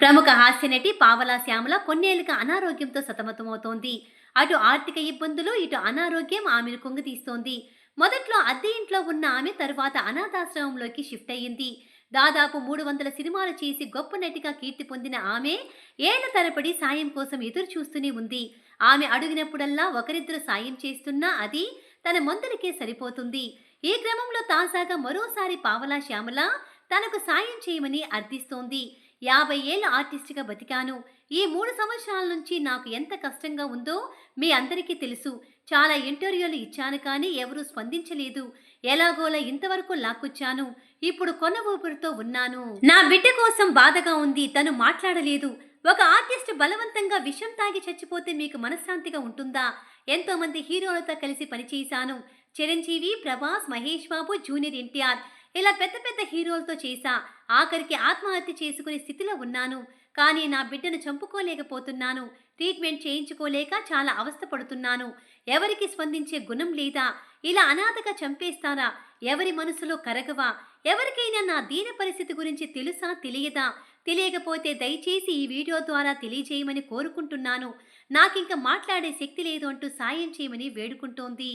ప్రముఖ హాస్యనటి పావలా శ్యామల కొన్నేళ్ళుగా అనారోగ్యంతో సతమతమవుతోంది. అటు ఆర్థిక ఇబ్బందులు ఇటు అనారోగ్యం ఆమెను కుంగతీస్తోంది. మొదట్లో అద్దె ఇంట్లో ఉన్న ఆమె తరువాత అనాథాశ్రమంలోకి షిఫ్ట్ అయ్యింది. దాదాపు మూడు వందల సినిమాలు చేసి గొప్ప నటిగా కీర్తి పొందిన ఆమె ఏళ్ళ తరబడి సాయం కోసం ఎదురు చూస్తూనే ఉంది. ఆమె అడిగినప్పుడల్లా ఒకరిద్దరు సాయం చేస్తున్నా అది తన మందులకే సరిపోతుంది. ఈ క్రమంలో తాజాగా మరోసారి పావలా శ్యామల తనకు సాయం చేయమని అర్థిస్తోంది. యాభై ఏళ్ళ ఆర్టిస్ట్గా బతికాను. ఈ మూడు సంవత్సరాల నుంచి నాకు ఎంత కష్టంగా ఉందో మీ అందరికీ తెలుసు. చాలా ఇంటర్వ్యూలు ఇచ్చాను కానీ ఎవరూ స్పందించలేదు. ఎలాగోలా ఇంతవరకు లాక్కొచ్చాను. ఇప్పుడు కొన ఊపిరితో ఉన్నాను. నా బిడ్డ కోసం బాధగా ఉంది. తను మాట్లాడలేదు. ఒక ఆర్టిస్ట్ బలవంతంగా విషం తాగి చచ్చిపోతే మీకు మనశ్శాంతిగా ఉంటుందా? ఎంతోమంది హీరోలతో కలిసి పనిచేశాను. చిరంజీవి ప్రభాస్ మహేష్ బాబు జూనియర్ ఎన్టీఆర్. ఇలా పెద్ద పెద్ద హీరోలతో చేశా ఆఖరికి ఆత్మహత్య చేసుకునే స్థితిలో ఉన్నాను. కానీ నా బిడ్డను చంపుకోలేకపోతున్నాను. ట్రీట్మెంట్ చేయించుకోలేక చాలా అవస్థపడుతున్నాను ఎవరికి స్పందించే గుణం లేదా? ఇలా అనాథగా చంపేస్తారా? ఎవరి మనసులో కరగవా? ఎవరికైనా నా దీన పరిస్థితి గురించి తెలుసా? తెలియదా? తెలియకపోతే దయచేసి ఈ వీడియో ద్వారా తెలియజేయమని కోరుకుంటున్నాను. నాకింక మాట్లాడే శక్తి లేదు అంటూ సాయం చేయమని వేడుకుంటోంది.